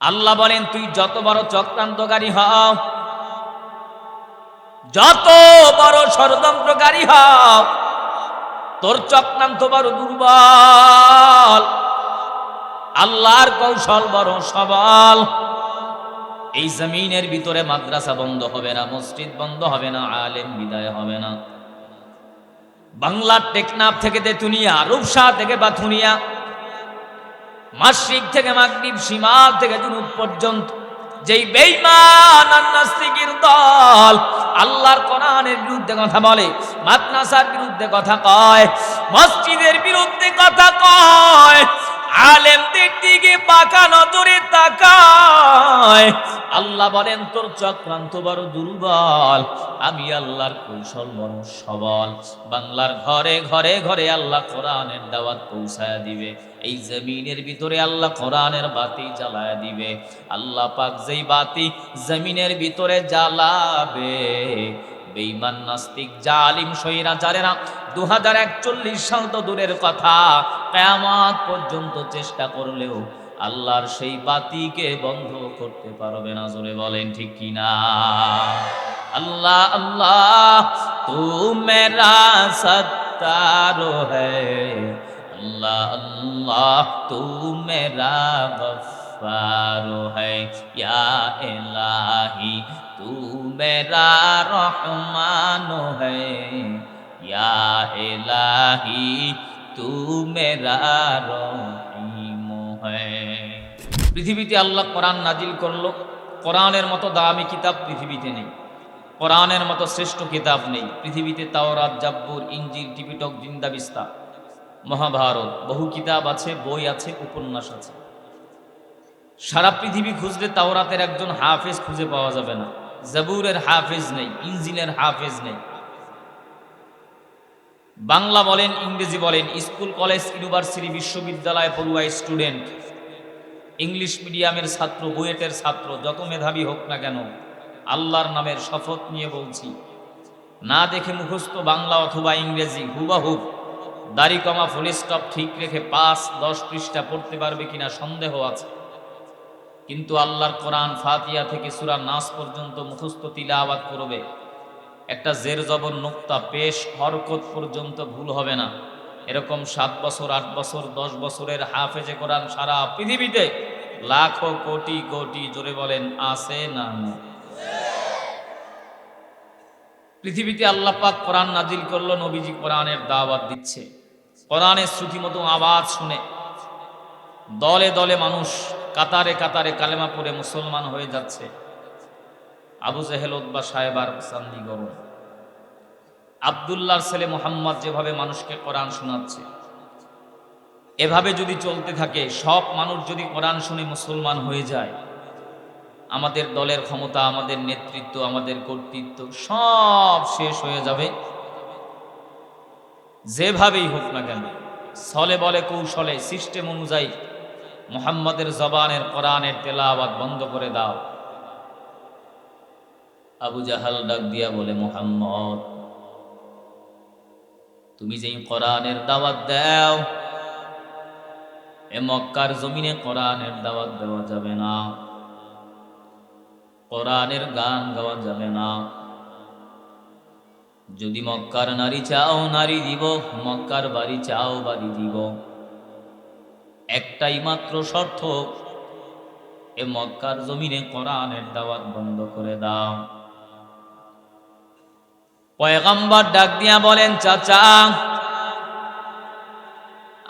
আল্লাহ বলেন, তুই যত বড় চক্রান্তকারী হও, যত বড় ষড়যন্ত্রকারী হও, তোর চক্রান্ত বড় দুর্বল। আল্লাহর কৌশল বড় সবল। এই জমিনের ভিতরে মাদ্রাসা বন্ধ হবে না, মসজিদ বন্ধ হবে না, আলেম বিদায় হবে না। বাংলার টেকনাফ থেকে তেতুনিয়া, রূপসা থেকে বাথুনিয়া মাসিক থেকে মাগরিব সীমা থেকে জুনুব পর্যন্ত যেই বেঈমান নাস্তিকের দল আল্লাহর কোরআনের বিরুদ্ধে কথা বলে, মাদ্রাসার বিরুদ্ধে কথা কয়, মসজিদের বিরুদ্ধে কথা কয় আলেমদের দিকে পাকা নজরে তাকায়। আল্লাহ বলেন, তোর চক্রান্ত বড় দুর্বল। আমি আল্লাহর কৌশল বড় সবল। বাংলার ঘরে ঘরে ঘরে আল্লাহ কোরআনের দাওয়াত পৌঁছায় দিবে। এই জমিনের ভিতরে আল্লাহ কোরআনের বাতি জ্বালায় দিবে। আল্লাহ পাক যেই বাতি জমিনের ভিতরে জ্বালাবে বেঈমান নাস্তিক, জালিম, সৈরা জারেরা দু হাজার একচল্লিশ সাল তো দূরের কথা। কেয়ামাত পর্যন্ত চেষ্টা করলেও আল্লাহর সেই বাতিকে বন্ধ করতে পারবে না, জোরে বলেন ঠিক কিনা আল্লাহ আল্লাহ তু মেরা সত্তার হে আল্লাহ তু মেরা গফারো হ্যাঁ ইলাহি তু मेरा रहमान है या इलाही तू मेरा रहीम है পৃথিবীতে আল্লাহ কোরআন নাজিল করলো কোরআনের মতো দামি কিতাব পৃথিবীতে নেই কোরআনের মতো শ্রেষ্ঠ কিতাব নেই পৃথিবীতে তাওরাত জাব্বুর ইঞ্জিল টিপিটক জিন্দাবিস্তা মহাভারত বহু কিতাব আছে বই আছে উপন্যাস আছে সারা পৃথিবী খুঁজলে তাওরাতের একজন হাফেজ খুঁজে পাওয়া যাবে না জাবুরের হাফেজ নেই, ইঞ্জিনের হাফেজ নেই। বাংলা বলেন, ইংরেজি বলেন, স্কুল, কলেজ, ইউনিভার্সিটি, বিশ্ববিদ্যালয়, পড়ুয়া, স্টুডেন্ট। ইংলিশ মিডিয়ামের ছাত্র, বুয়েটের ছাত্র, যত মেধাবী হোক না কেন, আল্লাহর নামের শপথ নিয়ে বলছি, না দেখে মুখস্থ বাংলা অথবা ইংরেজি হুবাহুব দাড়ি কমা ফুল স্টপ ঠিক রেখে পাঁচ, দশ পৃষ্ঠা পড়তে পারবে কিনা সন্দেহ আছে। কিন্তু আল্লাহর কোরআন ফাতিয়া থেকে সুরা নাস পর্যন্ত মুখস্থ তিলাওয়াত করবে। একটা জের জবর নোক্তা পেশ হরকত পর্যন্ত ভুল হবে না। এরকম সাত বছর, আট বছর, দশ বছরের হাফেজে কোরআন সারা পৃথিবীতে লাখো কোটি কোটি জোরে বলেন, আছে না পৃথিবীতে আল্লাহ পাক কোরআন নাজিল করল, নবীজি কোরআনের দাওয়াত দিচ্ছে। কোরআনের শ্রুতি মতো আওয়াজ শুনে দলে দলে মানুষ কাতারে কাতারে কালেমা পড়ে মুসলমান হয়ে যাচ্ছে। আবু জেহেল বা সাহেবার সান্দি গরম। আবদুল্লাহর ছেলে মোহাম্মদ যেভাবে মানুষকে কোরআন শোনাচ্ছে, এভাবে যদি চলতে থাকে, সব মানুষ যদি কোরআন শুনে মুসলমান হয়ে যায়, আমাদের দলের ক্ষমতা, আমাদের নেতৃত্ব, আমাদের কর্তৃত্ব সব শেষ হয়ে যাবে। যেভাবেই হোক না কেন ছলে বলে কৌশলে, সিস্টেম অনুযায়ী মোহাম্মদের জবানের কোরআনের তেলাওয়াত বন্ধ করে দাও। আবু জাহাল ডাক দিয়া বলে, মোহাম্মদ, তুমি যেই কোরআনের দাওয়াত দাও, এ মক্কার জমিনে কোরআনের দাওয়াত দেওয়া যাবে না। কোরআনের গান গাওয়া যাবে না। যদি মক্কার নারী চাও, নারী দিব। মক্কার বাড়ি চাও, বাড়ি দিব। একটাই মাত্র শর্ত, এ মক্কার জমিনে কোরআনের দাওয়াত বন্ধ করে দাও। পয়গম্বর ডাক দিয়া বলেন, চাচা,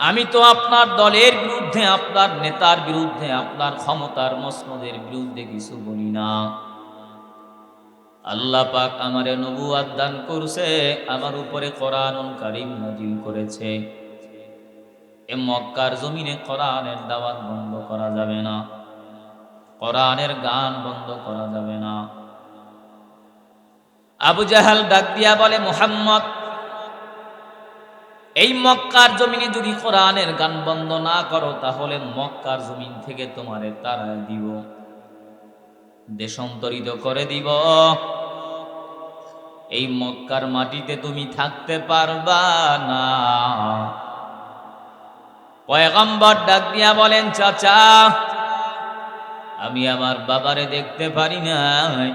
আমি তো আপনার দলের বিরুদ্ধে, আপনার নেতার বিরুদ্ধে, আপনার ক্ষমতার মসনদের বিরুদ্ধে কিছু বলি না। আল্লাহ পাক আমারে নবুয়াত দান করছে, আমার উপরে কোরআনুল কারিম নাজিল করেছে। এ মক্কার জমিনে কোরআনের দাওয়াত বন্ধ করা যাবে না। কোরআনের গান বন্ধ করা যাবে না। আবু জাহাল ডাক দিয়া বলে, মোহাম্মদ, এই মক্কার জমিনে যদি কোরআনের গান বন্ধ না করো, তাহলে মক্কার জমিন থেকে তোমারে তারা দিব, দেশান্তরিত করে দিব। এই মক্কার মাটিতে তুমি থাকতে পারবা না। পয়গম্বর ডাক দিয়া বলেন, চাচা, আমি আমার বাবারে দেখতে পারি নাই।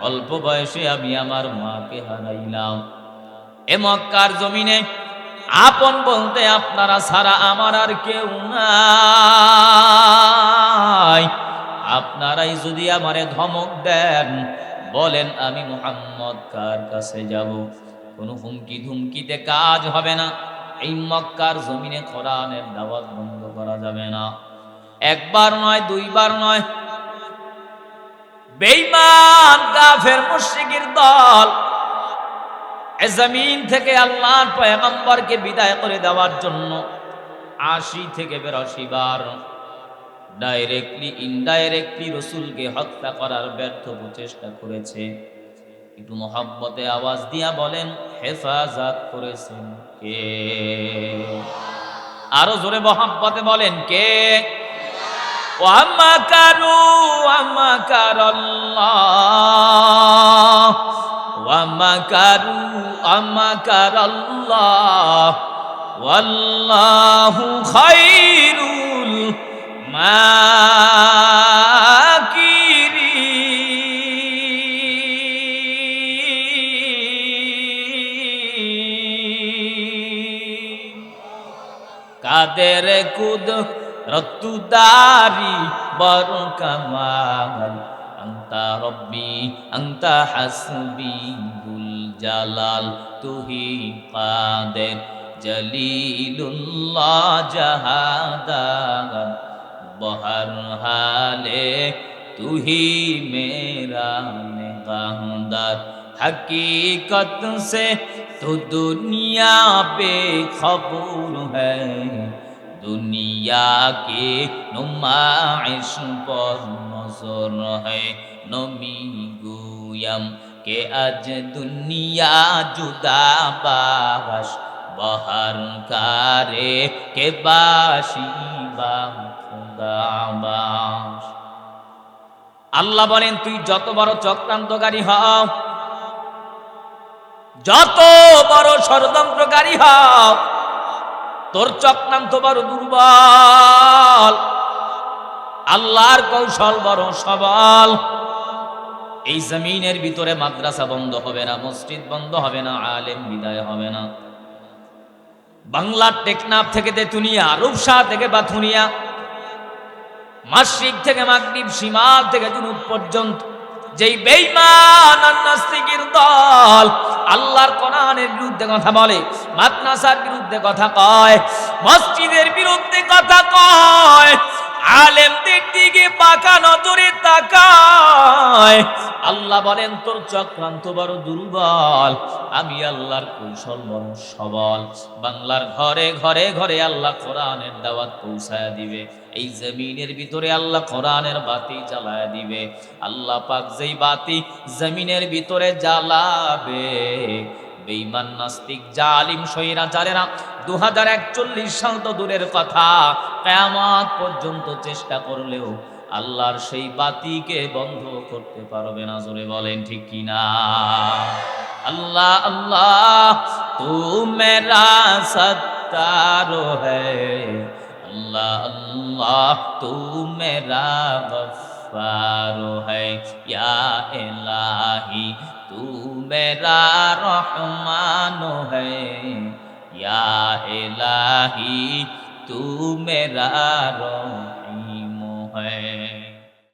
অল্প বয়সে আমি আমার মাকে হারাইলাম। এ মক্কার জমিনে আপন বলতে আপনারা ছাড়া আমার আর কেউ নাই। আপনারাই যদি আমারে ধমক দেন, বলেন আমি মোহাম্মদ কার কাছে যাব? কোনো হুমকি ধুমকিতে কাজ হবে না। এই মক্কার জমিনে কোরআনের দাওয়াত বন্ধ করা যাবে না। একবার নয়, দুইবার নয়। বেঈমান, কাফের, মুশরিকের দল জমিন থেকে আল্লাহর পয়গম্বরকে বিদায় করে দেওয়ার জন্য আশি থেকে বেরোশি বার ডাইরেক্টলি ইনডাইরেক্টলি রসুলকে হত্যা করার ব্যর্থ প্রচেষ্টা করেছে। একটু মহাব্বতে আওয়াজ দিয়া বলেন, হেফাজত করেছেন। কে আরও জোরে মহাব্বতে বলেন কে? ওয়ামাকারু আমাকারাল্লাহ ওয়ামাকারু আমাকারাল্লাহ ওয়াল্লাহু খায়রুল মা কাদের কুদ রত্তুদারি বড় কামাল আন্তা রব্বি আন্তা হাসবি দুল জালাল তুহি কাদের জলিলুল্লাহ জাহাদান বহর হালে তুহি মেরা নিগাহদার हकीकत से तो दुनिया बेखबर है दुनिया के नुमाइश पर नजर है नमी गुयम के आज दुनिया जुदा बाश बहर कारे के बाशी বা খুদাবাস আল্লাহ বলেন তুই যত বড় চক্রান্তকারী হও যত বড় ষড়যন্ত্রকারী হও তোর চক্রান্ত বড় দুর্বল। আল্লাহর কৌশল বড় সবল। এই জমিনের ভিতরে মাদ্রাসা বন্ধ হবে না, মসজিদ বন্ধ হবে না, আলেম বিদায় হবে না। বাংলার টেকনাফ থেকে তেতুনিয়া, রূপসা থেকে বাথুনিয়া মাসিক থেকে মাগরিব সীমাল থেকে জুনুব পর্যন্ত যেই বেঈমান নাস্তিকের দল আল্লাহর কোরআনের বিরুদ্ধে কথা বলে, মাদ্রাসার বিরুদ্ধে কথা কয়, মসজিদের বিরুদ্ধে কথা কয় আলেমদের দিকে পাকা নজরে তাকায়। আল্লাহ বলেন, তোর চক্রান্ত বড় দুর্বল। আমি আল্লাহর কৌশল বড় সবল। বাংলার ঘরে ঘরে ঘরে আল্লাহ কোরআনের দাওয়াত পৌঁছায় দিবে। এই জমিনের ভিতরে আল্লাহ কোরআনের বাতি জ্বালায় দিবে। আল্লাহ পাক যেই বাতি জমিনের ভিতরে জ্বালাবে বেঈমান নাস্তিক, জালিম সহিরা জারেরা দু হাজার একচল্লিশ সাল তো দূরের কথা। কেয়ামাত পর্যন্ত চেষ্টা করলেও আল্লাহর সেই বাতিকে বন্ধ করতে পারবে না, জোরে বলেন ঠিক কিনা আল্লাহ আল্লাহ তু মেরা সত্তার হ্যাঁ। আল্লাহ তু মেরা বফারো হ্যাঁ। ইয়া এলাহি तू मेरा रहमान है या इलाही तू मेरा रहीम है